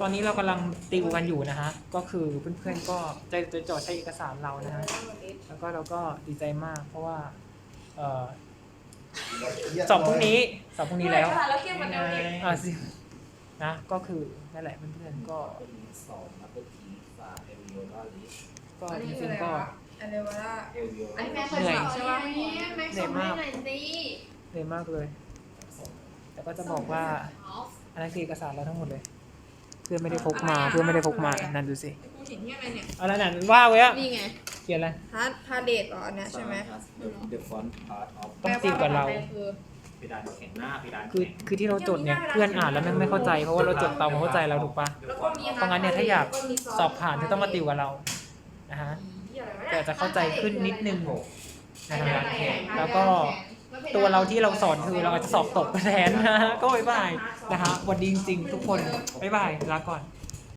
ตอนนี้เรากำลังติวกันอยู่นะฮะ ก็คือเพื่อนๆก็จะจะจดใช้เอกสารเรานะฮะ แล้วก็เราก็ดีใจมาก เพราะว่าเอ่อสอบพรุ่งนี้สอบพรุ่งนี้แล้วแล้วเทียบกันเอาเองอ่าสินะ ก็คือนั่นแหละเพื่อนๆก็สองมาเตอร์ทีฝาเอวิโอลาลิสก็อันจนี้คือริอะงไรๆก็วะอะไรวะล่ะเอวิโออันลานี้ลิแม่สเคยสอบใช่ปะเหนื่อยมากเหนื่อยมากเลย แต่ก็จะบอกว่าอันนั้นคือเอกสารเราทั้งหมดเลยเพื่อนไม่ได้พกมาเพื่อนไม่ได้พกมานั่นดูสิกูเห็นที่อะไรเนี่ย เอาแล้วนั่นว่าไว้อะนี่ไงเขียนอะไรพาพาเดทเหรออันเนี้ยใช่ไหมเดอะฟอนต์พาร์ทออฟต้องติวกับเราคือเพดานแข็งหน้าเพดานคือแข็งคือที่เราจดเนี่ยเพื่อนอ่านแล้วแม่งไม่เข้าใจเพราะว่าเราจดตามความเข้าใจเราถูกปะแล้วก็มีเพราะงั้นเนี่ยถ้าอยากสอบผ่านจะต้องมาติวกับเรานะฮะแต่จะเข้าใจขึ้นนิดนึงนะฮะแล้วก็ ตัวเราที่เราสอนคือเราอาจจะสอบตกแทนนะก็บ๊ายบายนะคะวันดีจริงๆทุกคนบ๊ายบายลาก่อน